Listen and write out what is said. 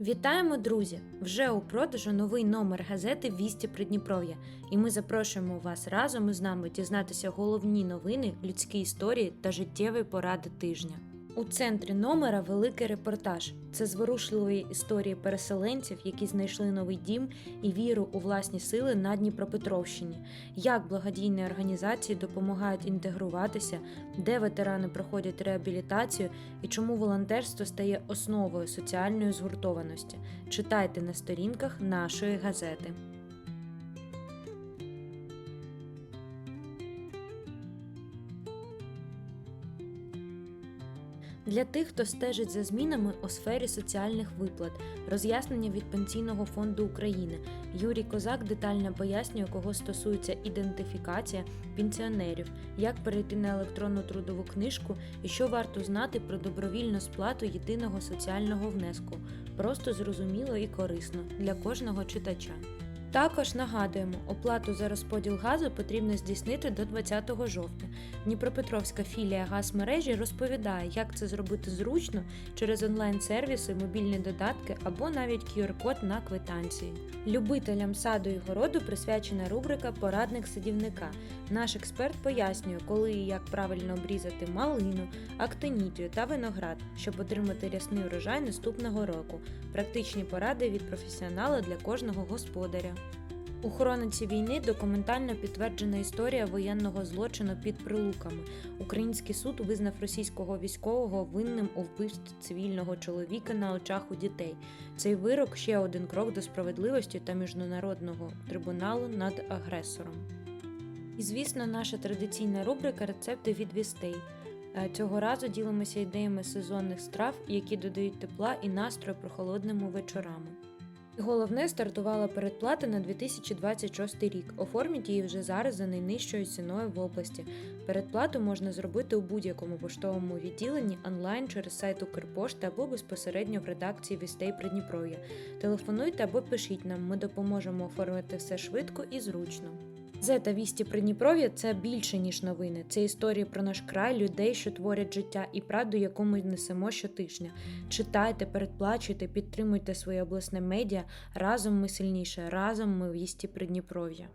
Вітаємо, друзі! Вже у продажу новий номер газети Вісті Придніпров'я, і ми запрошуємо вас разом із нами дізнатися головні новини, людські історії та життєві поради тижня. У центрі номера великий репортаж. Це зворушливі історії переселенців, які знайшли новий дім і віру у власні сили на Дніпропетровщині, як благодійні організації допомагають інтегруватися, де ветерани проходять реабілітацію і чому волонтерство стає основою соціальної згуртованості. Читайте на сторінках нашої газети. Для тих, хто стежить за змінами у сфері соціальних виплат, роз'яснення від Пенсійного фонду України, Юрій Козак детально пояснює, кого стосується ідентифікація пенсіонерів, як перейти на електронну трудову книжку і що варто знати про добровільну сплату єдиного соціального внеску. Просто зрозуміло і корисно для кожного читача. Також нагадуємо, оплату за розподіл газу потрібно здійснити до 20 жовтня. Дніпропетровська філія газмережі розповідає, як це зробити зручно через онлайн-сервіси, мобільні додатки або навіть QR-код на квитанції. Любителям саду і городу присвячена рубрика Порадник садівника. Наш експерт пояснює, коли і як правильно обрізати малину, актинітію та виноград, щоб отримати рясний урожай наступного року. Практичні поради від професіонала для кожного господаря. У хрониці війни документально підтверджена історія воєнного злочину під прилуками. Український суд визнав російського військового винним у вбивстві цивільного чоловіка на очах у дітей. Цей вирок ще один крок до справедливості та міжнародного трибуналу над агресором. І звісно, наша традиційна рубрика Рецепти від вістей. Е, Цього разу ділимося ідеями сезонних страв, які додають тепла і настрою прохолодними вечорами. Головне стартувала передплата на 2026 рік. Оформіть її вже зараз за найнижчою ціною в області. Передплату можна зробити у будь-якому поштовому відділенні онлайн через сайт Укрпошти або безпосередньо в редакції Вістей Придніпров'я. Телефонуйте або пишіть нам, ми допоможемо оформити все швидко і зручно. Зета Вісті Придніпров'я це більше ніж новини. Це історії про наш край, людей, що творять життя, і правду, яку ми несемо щотижня. Читайте, передплачуйте, підтримуйте своє обласне медіа. Разом ми сильніше, разом ми Вісті Придніпров'я.